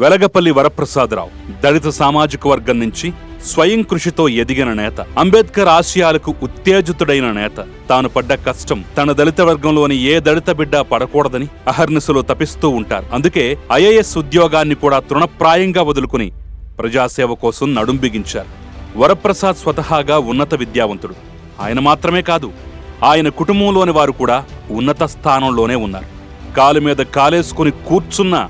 వెలగపల్లి వరప్రసాదరావు దళిత సామాజిక వర్గం నుంచి స్వయం కృషితో ఎదిగిన నేత అంబేద్కర్ ఆశయాలకు ఉత్తేజితుడైన నేత. తాను పడ్డ కష్టం తన దళిత వర్గంలోని ఏ దళిత బిడ్డ పడకూడదని అహర్నిశలు తపిస్తూ ఉంటారు. అందుకే ఐఏఎస్ ఉద్యోగాన్ని కూడా తృణప్రాయంగా వదులుకుని ప్రజాసేవ కోసం నడుం బిగించారు. వరప్రసాద్ స్వతహాగా ఉన్నత విద్యావంతుడు. ఆయన మాత్రమే కాదు ఆయన కుటుంబంలోని వారు కూడా ఉన్నత స్థానంలోనే ఉన్నారు. కాలు మీద కాలేసుకుని కూర్చున్నా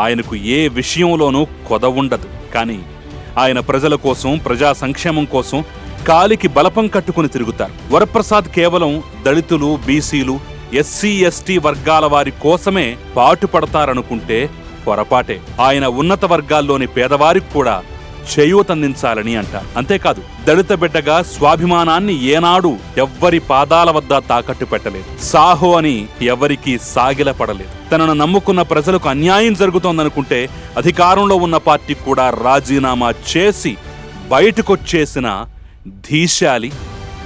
ఆయనకు ఏ విషయంలోనూ కొద ఉండదు. కానీ ఆయన ప్రజల కోసం ప్రజా సంక్షేమం కోసం కాలికి బలపం కట్టుకుని తిరుగుతారు. వరప్రసాద్ కేవలం దళితులు బీసీలు ఎస్సీ ఎస్టీ వర్గాల వారి కోసమే పాటుపడతారనుకుంటే పొరపాటే. ఆయన ఉన్నత వర్గాల్లోని పేదవారికి కూడా చేయూతందించాలని అంటారు అంతేకాదు దళిత బిడ్డగా స్వాభిమానాన్ని ఏనాడు ఎవ్వరి పాదాల వద్ద తాకట్టు పెట్టలేదు. సాహో అని ఎవరికీ సాగిలపడలేదు. తనను నమ్ముకున్న ప్రజలకు అన్యాయం జరుగుతోందనుకుంటే అధికారంలో ఉన్న పార్టీ కూడా రాజీనామా చేసి బయటకొచ్చేసిన ధీశాలి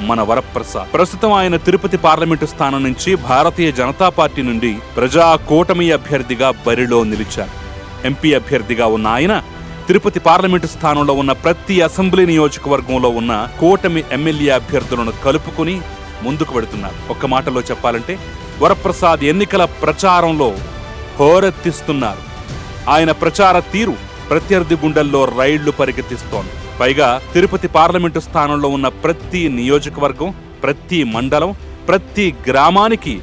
మన వరప్రసాద్. ప్రస్తుతం ఆయన తిరుపతి పార్లమెంటు స్థానం నుంచి భారతీయ జనతా పార్టీ నుండి ప్రజా కూటమి అభ్యర్థిగా బరిలో నిలిచారు. ఎంపీ అభ్యర్థిగా ఉన్న ఆయన తిరుపతి పార్లమెంటు స్థానంలో ఉన్న ప్రతి అసెంబ్లీ నియోజకవర్గంలో ఉన్న కూటమి ఎమ్మెల్యే అభ్యర్థులను కలుపుకుని ముందుకు పెడుతున్నారు ఒక్క మాటలో చెప్పాలంటే వరప్రసాద్ ఎన్నికల ప్రచారంలో హోరెత్తిస్తున్నారు. ఆయన ప్రచార తీరు ప్రత్యర్థి గుండెల్లో రైళ్ళు పరిగెత్తిస్తోంది. పైగా తిరుపతి పార్లమెంటు స్థానంలో ఉన్న ప్రతి నియోజకవర్గం ప్రతి మండలం ప్రతి గ్రామానికి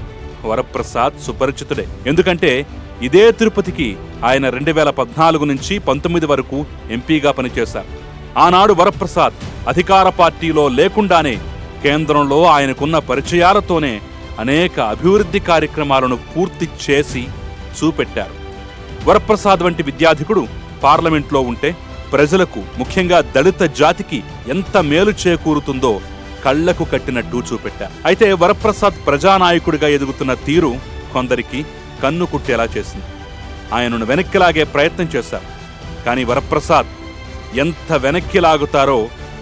వరప్రసాద్ సుపరిచితుడే. ఎందుకంటే ఇదే తిరుపతికి ఆయన రెండు వేల పద్నాలుగు నుంచి పంతొమ్మిది వరకు ఎంపీగా పనిచేశారు. ఆనాడు వరప్రసాద్ అధికార పార్టీలో లేకుండానే కేంద్రంలో ఆయనకున్న పరిచయాలతోనే అనేక అభివృద్ధి కార్యక్రమాలను పూర్తి చేసి చూపెట్టారు. వరప్రసాద్ వంటి విద్యాధికుడు పార్లమెంట్లో ఉంటే ప్రజలకు ముఖ్యంగా దళిత జాతికి ఎంత మేలు చేకూరుతుందో కళ్ళకు కట్టినట్టు చూపెట్టారు. అయితే వరప్రసాద్ ప్రజానాయకుడిగా ఎదుగుతున్న తీరు కొందరికి కన్ను కుట్టేలా చేసింది? ఆయనను వెనక్కి లాగే ప్రయత్నం చేశారు. కానీ వరప్రసాద్ ఎంత వెనక్కి లాగుతారో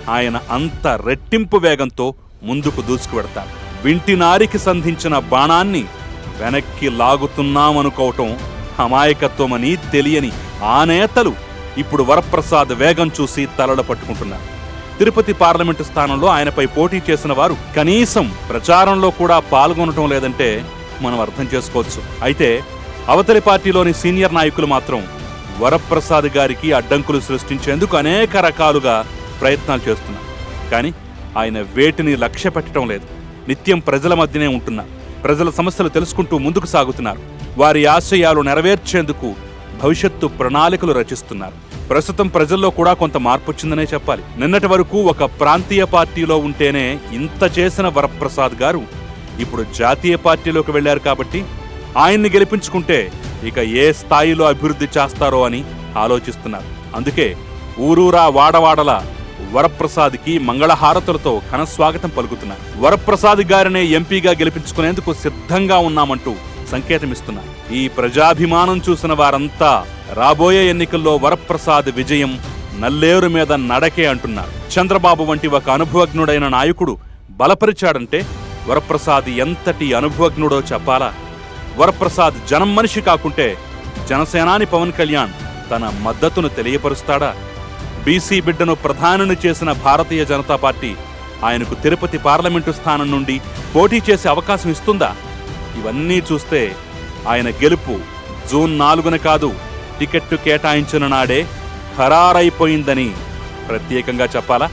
ఆయన అంత రెట్టింపు వేగంతో ముందుకు దూసుకువెడతారు. వింటి నారికి సంధించిన బాణాన్ని వెనక్కి లాగుతున్నామనుకోవటం అమాయకత్వమని తెలియని ఆ నేతలు ఇప్పుడు వరప్రసాద్ వేగం చూసి తలడ పట్టుకుంటున్నారు. తిరుపతి పార్లమెంటు స్థానంలో ఆయనపై పోటీ చేసిన వారు కనీసం ప్రచారంలో కూడా పాల్గొనటం లేదంటే మనం అర్థం చేసుకోవచ్చు. అయితే అవతలి పార్టీలోని సీనియర్ నాయకులు మాత్రం వరప్రసాద్ గారికి అడ్డంకులు సృష్టించేందుకు అనేక రకాలుగా ప్రయత్నాలు చేస్తున్నారు. కానీ ఆయన వేటిని లక్ష్య పెట్టడం లేదు. నిత్యం ప్రజల మధ్యనే ఉంటున్నారు ప్రజల సమస్యలు తెలుసుకుంటూ ముందుకు సాగుతున్నారు. వారి ఆశయాలు నెరవేర్చేందుకు భవిష్యత్తు ప్రణాళికలు రచిస్తున్నారు. ప్రస్తుతం ప్రజల్లో కూడా కొంత మార్పు వచ్చిందనే చెప్పాలి. నిన్నటి వరకు ఒక ప్రాంతీయ పార్టీలో ఉంటేనే ఇంత చేసిన వరప్రసాద్ గారు ఇప్పుడు జాతీయ పార్టీలోకి వెళ్ళారు కాబట్టి ఆయన్ని గెలిపించుకుంటే ఇక ఏ స్థాయిలో అభివృద్ధి చేస్తారో అని ఆలోచిస్తున్నారు. అందుకే ఊరూరా వాడవాడల వరప్రసాద్కి మంగళహారతులతో ఘన స్వాగతం పలుకుతున్నారు. వరప్రసాద్ గారినే ఎంపీగా గెలిపించుకునేందుకు సిద్ధంగా ఉన్నామంటూ సంకేతమిస్తున్నారు. ఈ ప్రజాభిమానం చూసిన వారంతా రాబోయే ఎన్నికల్లో వరప్రసాద్ విజయం నల్లేరు మీద నడకే అంటున్నారు. చంద్రబాబు వంటి ఒక అనుభవజ్ఞుడైన నాయకుడు బలపరిచాడంటే వరప్రసాద్ ఎంతటి అనుభవజ్ఞుడో చెప్పాలా? వరప్రసాద్ జనం మనిషి కాకుంటే జనసేనాని పవన్ కళ్యాణ్ తన మద్దతును తెలియపరుస్తాడా? బీసీ బిడ్డను ప్రధానిని చేసిన భారతీయ జనతా పార్టీ ఆయనకు తిరుపతి పార్లమెంటు స్థానం నుండి పోటీ చేసే అవకాశం ఇస్తుందా? ఇవన్నీ చూస్తే ఆయన గెలుపు జూన్ నాలుగున కాదు టికెట్టు కేటాయించిన నాడే ఖరారైపోయిందని ప్రత్యేకంగా చెప్పాలా?